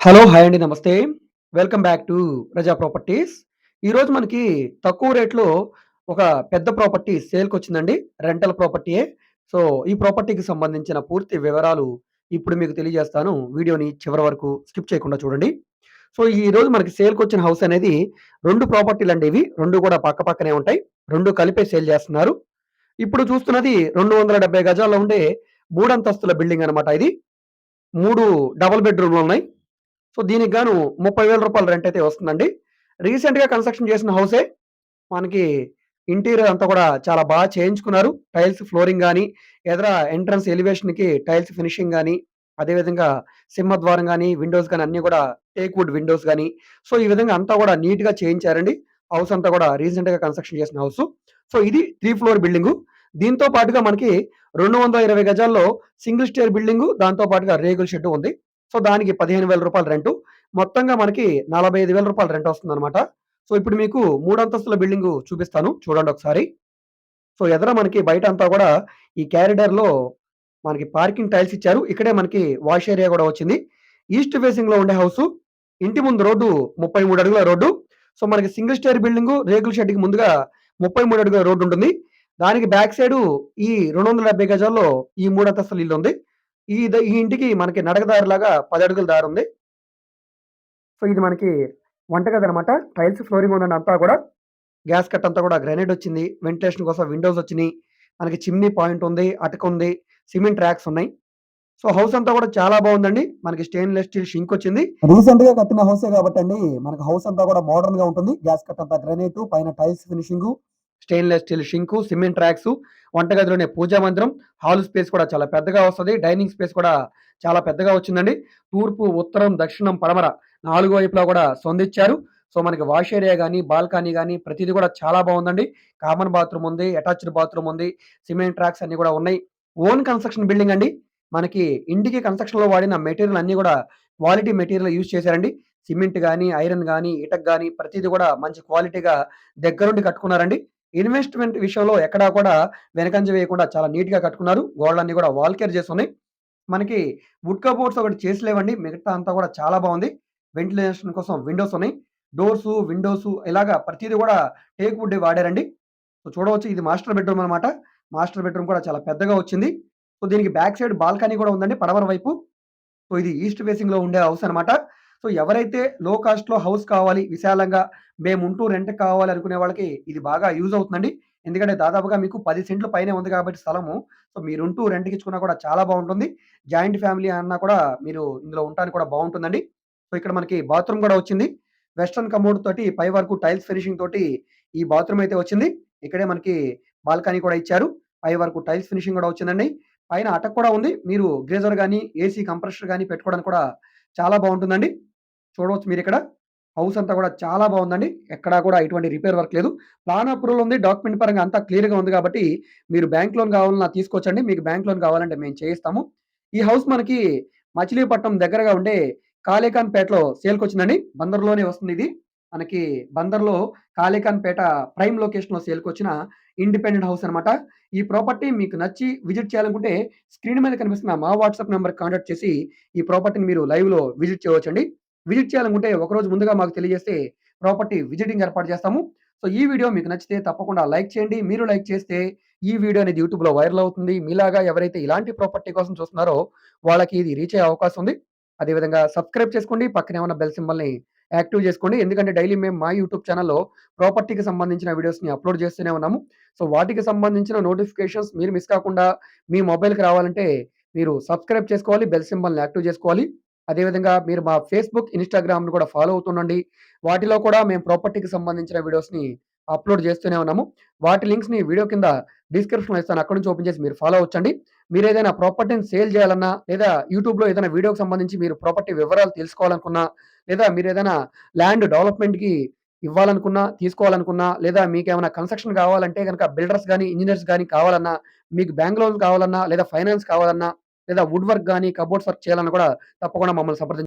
Hello! Hi అండి. నమస్తే. Welcome back to Praja Properties. ఈరోజు మనకి తక్కువ రేట్‌లో ఒక పెద్ద ప్రాపర్టీ సేల్కి వచ్చిందండి రెంటల్ ప్రాపర్టీయే. సో, ఈ ప్రాపర్టీకి సంబంధించిన పూర్తి వివరాలు ఇప్పుడు మీకు తెలియజేస్తాను. వీడియోని చివరి వరకు స్కిప్ చేయకుండా చూడండి. సో, ఈరోజు మనకి సేల్కి వచ్చిన హౌస్ అనేది రెండు ప్రాపర్టీలు అండి ఇవి. రెండు కూడా పక్క పక్కనే ఉంటాయి. రెండు కలిపే సేల్ చేస్తున్నారు. ఇప్పుడు చూస్తున్నది 270 గజాల్లో ఉండే మూడంతస్తుల బిల్డింగ్ అనమాట ఇది. 3 డబుల్ బెడ్‌రూమ్‌లున్నాయి. సో, దీనికి గాను ముప్పై వేల రూపాయలు రెంట్ అయితే వస్తుందండి. రీసెంట్‌గా కన్‌స్ట్రక్షన్ చేసిన హౌసే. మనకి ఇంటీరియర్ అంతా కూడా చాలా బాగా చేయించుకున్నారు. టైల్స్ ఫ్లోరింగ్ కానీ ఎదర ఎంట్రన్స్ ఎలివేషన్‌కి టైల్స్ ఫినిషింగ్ కానీ అదే విధంగా సింహద్వారం కానీ విండోస్ కానీ అన్నీ కూడా టేక్ వుడ్ విండోస్ కానీ సో, ఈ విధంగా అంతా కూడా నీట్‌గా చేయించారండి. హౌస్ అంతా కూడా రీసెంట్‌గా కన్‌స్ట్రక్షన్ చేసిన హౌస్ సో, ఇది త్రీ ఫ్లోర్ బిల్డింగు. దీంతో పాటుగా మనకి 220 గజాల్లో సింగిల్ స్టేర్ బిల్డింగు, దాంతో పాటుగా రేగుల షెడ్డు ఉంది. సో, దానికి పదిహేను వేల రూపాయలు రెంటు. మొత్తంగా మనకి నలభై ఐదు వేల రూపాయలు రెంట్ వస్తుందనమాట. సో, ఇప్పుడు మీకు మూడంతస్తుల బిల్డింగు చూపిస్తాను. చూడండి ఒకసారి. సో, ఎదర మనకి బయట అంతా కూడా ఈ క్యారిడర్లో మనకి పార్కింగ్ టైల్స్ ఇచ్చారు. ఇక్కడే మనకి వాష్ ఏరియా కూడా వచ్చింది. ఈస్ట్ ఫేసింగ్‌లో ఉండే హౌసు. ఇంటి ముందు రోడ్డు 33 అడుగుల రోడ్డు. సో, మనకి సింగిల్ స్టేర్ బిల్డింగ్ రేకుల షెడ్‌కి ముందుగా 33 అడుగుల రోడ్డు ఉంటుంది. దానికి బ్యాక్ సైడు ఈ 270 గజాల్లో ఈ మూడంతస్తుల ఇల్లుంది. ఇల్లు ఉంది ఈ ఈ ఇంటికి మనకి నడకదారిలాగా పది అడుగుల దారి ఉంది సో, ఇది మనకి వంటగది అనమాట టైల్స్ ఫ్లోరింగ్ ఉందండి అంతా కూడా. గ్యాస్ కట్ అంతా కూడా గ్రానైట్ వచ్చింది. వెంటిలేషన్ కోసం విండోస్ వచ్చినాయి మనకి చిమ్నీ పాయింట్ ఉంది. అటకుంది. సిమెంట్ ట్రాక్స్ ఉన్నాయి. సో, హౌస్ అంతా కూడా చాలా బాగుందండి మనకి స్టెయిన్‌లెస్ స్టీల్ షింక్ వచ్చింది. రీసెంట్‌గా కట్టిన హౌసే అండి మనకి హౌస్ అంతా కూడా మోడర్న్‌గా ఉంటుంది. గ్యాస్ కట్ అంతా గ్రానైట్ పైన tiles finishing, stainless steel sink, cement racks వంటగదిలోనే పూజా మందిరం, హాల్ స్పేస్ కూడా చాలా పెద్దగా వస్తుంది డైనింగ్ స్పేస్ కూడా చాలా పెద్దగా వచ్చిందండి. తూర్పు, ఉత్తరం, దక్షిణం, పడమర నాలుగు వైపులా కూడా సొందిచ్చారు సో, మనకి వాష్ ఏరియా కానీ బాల్కనీ కానీ ప్రతిదీ కూడా చాలా బాగుందండి కామన్ బాత్రూమ్ ఉంది. అటాచ్డ్ బాత్రూమ్ ఉంది. సిమెంట్ ట్రాక్స్ అన్నీ కూడా ఉన్నాయి. ఓన్ కన్‌స్ట్రక్షన్ బిల్డింగ్ అండి. మనకి ఇంటికి కన్‌స్ట్రక్షన్‌లో వాడిన మెటీరియల్ అన్నీ కూడా క్వాలిటీ మెటీరియల్ యూజ్ చేశారండి. సిమెంట్ కానీ ఐరన్ కానీ ఇటక్ కానీ ప్రతిదీ కూడా మంచి క్వాలిటీగా దగ్గరుండి కట్టుకున్నారండి. ఇన్వెస్ట్‌మెంట్ విషయంలో ఎక్కడా కూడా వెనకంజ వేయకుండా చాలా నీట్‌గా కట్టుకున్నారు. గోడలన్నీ కూడా వాల్ కేర్ చేసున్నాయి. మనకి వుడ్ కబోర్డ్స్ ఒకటి చేసి లేవండి. మిగతా అంతా కూడా చాలా బాగుంది వెంటిలేషన్ కోసం విండోస్ ఉన్నాయి. డోర్స్ విండోస్ ఇలాగా ప్రతిదీ కూడా టేక్ వుడ్ వాడారండి. సో, చూడవచ్చు ఇది మాస్టర్ బెడ్‌రూమ్ అనమాట. మాస్టర్ బెడ్‌రూమ్ కూడా చాలా పెద్దగా వచ్చింది. సో, దీనికి బ్యాక్ సైడ్ బాల్కనీ కూడా ఉందండి పడమర వైపు. సో, ఇది ఈస్ట్ ఫేసింగ్‌లో ఉండే హౌస్ అనమాట. సో, ఎవరైతే లో కాస్ట్‌లో హౌస్ కావాలి విశాలంగా మేము ఉంటూ రెంట్ కావాలి అనుకునే వాళ్ళకి ఇది బాగా యూజ్ అవుతుందండి. ఎందుకంటే దాదాపుగా మీకు పది సెంట్లు పైనే ఉంది కాబట్టి స్థలము. సో, మీరుంటూ రెంట్‌కి ఇచ్చుకున్నా కూడా చాలా బాగుంటుంది జాయింట్ ఫ్యామిలీ అన్నా కూడా మీరు ఇందులో ఉండడానికి కూడా బాగుంటుందండి సో, ఇక్కడ మనకి బాత్రూమ్ కూడా వచ్చింది. వెస్ట్రన్ కమోడ్ తోటి పై వరకు టైల్స్ ఫినిషింగ్ తోటి ఈ బాత్రూమ్ అయితే వచ్చింది. ఇక్కడే మనకి బాల్కనీ కూడా ఇచ్చారు. పై వరకు టైల్స్ ఫినిషింగ్ కూడా వచ్చిందండి. పైన అటక్ కూడా ఉంది. మీరు గ్రేజర్ కానీ ఏసీ కంప్రెషర్ కానీ పెట్టుకోవడానికి కూడా చాలా బాగుంటుందండి చూడవచ్చు మీరు ఇక్కడ హౌస్ అంతా కూడా చాలా బాగుందండి ఎక్కడా కూడా ఎటువంటి రిపేర్ వర్క్ లేదు. ప్లాన్ అప్రూవల్ ఉంది. డాక్యుమెంట్ పరంగా అంతా క్లియర్‌గా ఉంది కాబట్టి మీరు బ్యాంక్ లోన్ కావాలన్నా తీసుకోవచ్చండి. మీకు బ్యాంక్ లోన్ కావాలంటే మేము చేయిస్తాము. ఈ హౌస్ మనకి మచిలీపట్నం దగ్గరగా ఉండే కాళేకాన్‌పేటలో సేల్‌కొచ్చిందండి. బందర్‌లోనే వస్తుంది ఇది. మనకి బందర్‌లో కాళేకాన్‌పేట ప్రైమ్ లొకేషన్‌లో సేల్‌కొచ్చిన ఇండిపెండెంట్ హౌస్ అనమాట. ఈ ప్రాపర్టీ మీకు నచ్చి విజిట్ చేయాలనుకుంటే స్క్రీన్ మీద కనిపిస్తున్న మా వాట్సాప్ నెంబర్ కాంటాక్ట్ చేసి ఈ ప్రాపర్టీని మీరు లైవ్‌లో విజిట్ చేయవచ్చండి. విజిట్ చేయాలనుకుంటే ఒకరోజు ముందుగా మాకు తెలియజేస్తే ప్రాపర్టీ విజిటింగ్ ఏర్పాటు చేస్తాము. సో, ఈ వీడియో మీకు నచ్చితే తప్పకుండా లైక్ చేయండి. మీరు లైక్ చేస్తే ఈ వీడియో అనేది యూట్యూబ్‌లో వైరల్ అవుతుంది. మీలాగా ఎవరైతే ఇలాంటి ప్రాపర్టీ కోసం చూస్తున్నారో వాళ్ళకి ఇది రీచ్ అయ్యే అవకాశం ఉంది. అదే విధంగా సబ్స్క్రైబ్ చేసుకోండి. పక్కనే ఉన్న బెల్ సింబల్‌ని యాక్టివ్ చేసుకోండి. ఎందుకంటే డైలీ మేము మా యూట్యూబ్ ఛానల్లో ప్రాపర్టీకి సంబంధించిన వీడియోస్‌ని అప్‌లోడ్ చేస్తూనే ఉన్నాము. సో, వాటికి సంబంధించిన నోటిఫికేషన్స్ మీరు మిస్ కాకుండా మీ మొబైల్‌కి రావాలంటే మీరు సబ్స్క్రైబ్ చేసుకోవాలి. బెల్ సింబల్‌ని యాక్టివ్ చేసుకోవాలి. అదేవిధంగా మీరు మా ఫేస్‌బుక్, ఇన్‌స్టాగ్రామ్‌ని కూడా ఫాలో అవుతుండండి. వాటిలో కూడా మేము ప్రాపర్టీకి సంబంధించిన వీడియోస్‌ని అప్‌లోడ్ చేస్తూనే ఉన్నాము. వాటి లింక్స్‌ని వీడియో కింద డిస్క్రిప్షన్‌లో ఇస్తాను. అక్కడ నుంచి ఓపెన్ చేసి మీరు ఫాలో అవ్వచ్చండి. ఏదైనా ప్రాపర్టీని సేల్ చేయాలన్నా లేదా యూట్యూబ్‌లో ఏదైనా వీడియోకి సంబంధించి మీరు ప్రాపర్టీ వివరాలు తెలుసుకోవాలనుకున్నా లేదా మీరు ఏదైనా ల్యాండ్ డెవలప్‌మెంట్‌కి ఇవ్వాలనుకున్నా, తీసుకోవాలనుకున్నా లేదా మీకేమైనా కన్‌స్ట్రక్షన్ కావాలంటే కనుక బిల్డర్స్ కానీ ఇంజనీర్స్ కానీ కావాలన్నా, మీకు బ్యాంక్ లోన్ కావాలన్నా లేదా ఫైనాన్స్ కావాలన్నా లేదా వుడ్ వర్క్ కానీ కబోర్డ్స్ వర్క్ చేయాలని కూడా తప్పకుండా మమ్మల్ని సంప్రదించ